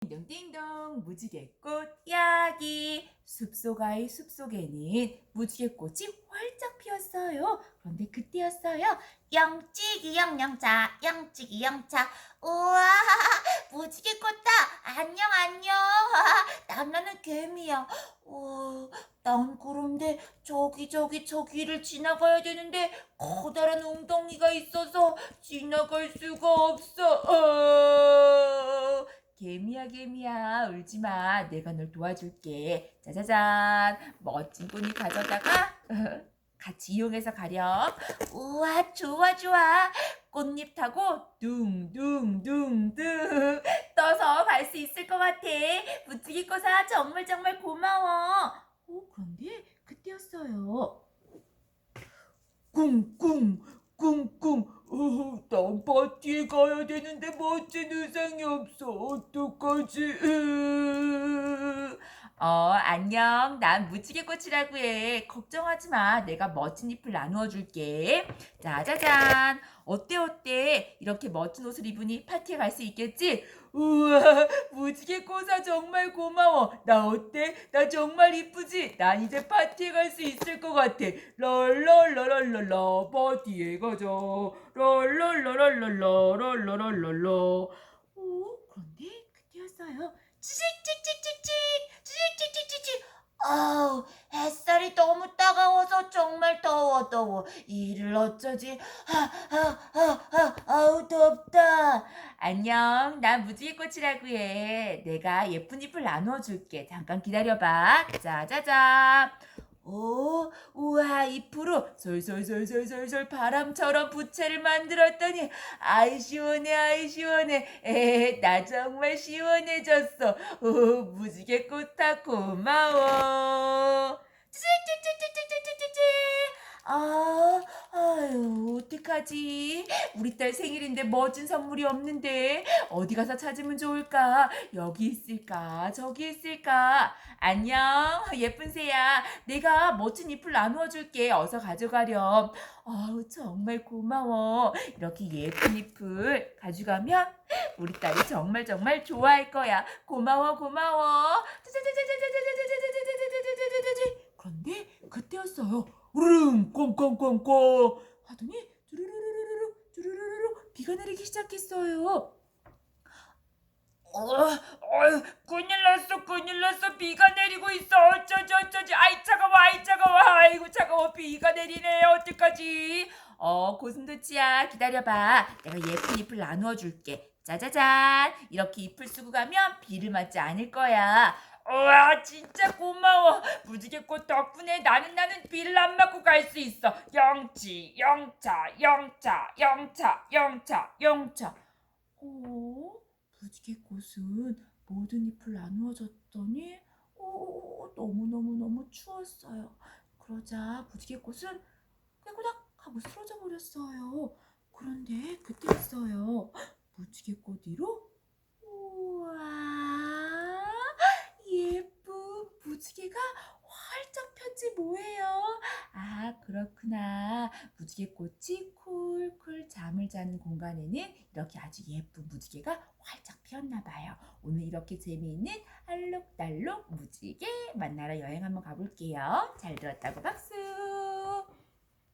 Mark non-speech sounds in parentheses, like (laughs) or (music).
띵동띵동 무지개꽃 이야기 숲속 아이 숲속에는 무지개꽃이 활짝 피었어요. 그런데 그때였어요. 영치기 영영차 영치기 영차 우와 무지개꽃다 안녕 안녕 나는 개미야 우와 난 그런데 저기 저기 저기를 지나가야 되는데 커다란 웅덩이가 있어서 지나갈 수가 없어 어. 개미야 개미야. 울지마. 내가 널 도와줄게. 짜자잔. 멋진 꽃잎 가져다가 (laughs) 같이 이용해서 가렴. 우와 좋아 좋아. 꽃잎 타고 둥둥둥둥. 떠서 갈 수 있을 것 같아. 무지개꽃아 정말 정말 고마워. 어 그런데 그때였어요. 꿍꿍 꿍꿍 어, 난 파티에 가야 되는데 멋진 의상이 없어 어떡하지 으. 어 안녕. 난 무지개 꽃이라고 해. 걱정하지 마. 내가 멋진 잎을 나누어 줄게. 짜자잔. 어때 어때? 이렇게 멋진 옷을 입으니 파티에 갈 수 있겠지? 우와 무지개 꽃아 정말 고마워. 나 어때? 나 정말 이쁘지? 난 이제 파티에 갈 수 있을 것 같아. 랄랄라랄랄라 파티에 가자. 랄랄라랄랄라. 오 그런데? 그때였어요. 찌직찌직찌직 찌직찌직찌직 아우 햇살이 너무 따가워서 정말 더워 더워. 이를 어쩌지? 하하하하 아우 덥다. 안녕. 난 무지개꽃이라고 해. 내가 예쁜 잎을 나누어 줄게. 잠깐 기다려봐. 짜자잔 오 우와 잎으로 솔솔솔솔솔솔 바람처럼 부채를 만들었더니 아이 시원해 아이 시원해. 에 나 정말 시원해졌어. 오 무지개 꽃아 고마워 어떡하지. 우리 딸 생일인데 멋진 선물이 없는데 어디 가서 찾으면 좋을까? 여기 있을까? 저기 있을까? 안녕. 예쁜 새야. 내가 멋진 잎을 나누어 줄게. 어서 가져가렴. 아우 정말 고마워. 이렇게 예쁜 잎을 가져가면 우리 딸이 정말 정말 좋아할 거야. 고마워 고마워. 그런데 그때였어요 우르릉 꽁꽁꽁꽁 하더니 비가 내리기 시작했어요 어, 어, 큰일 났어, 큰일 났어. 비가 내리고 있어. 어쩌지, 어쩌지. 아이, 차가워, 아이, 차가워. 아이고, 차가워. 비가 내리네. 어떡하지? 어, 고슴도치야. 기다려봐. 내가 예쁜 잎을 나누어 줄게. 짜자잔. 이렇게 잎을 쓰고 가면 비를 맞지 않을 거야. 우와, 진짜 고마워. 무지개꽃 덕분에 나는 나는 비를 안 맞고 갈 수 있어. 영치, 영차, 영차, 영차, 영차, 영차. 오? 무지개꽃은 모든 잎을 나누어 줬더니 오, 너무너무너무 추웠어요. 그러자 무지개꽃은 꾀구닥 하고 쓰러져 버렸어요. 그런데 그때였어요. 무지개꽃 위로 우와 예쁜 무지개가 활짝 폈지 뭐예요. 아 그렇구나. 무지개꽃이 쿨쿨 잠을 자는 공간에는 이렇게 아주 예쁜 무지개가 활짝 피었나 봐요. 오늘 이렇게 재미있는 알록달록 무지개 만나러 여행 한번 가볼게요. 잘 들었다고 박수.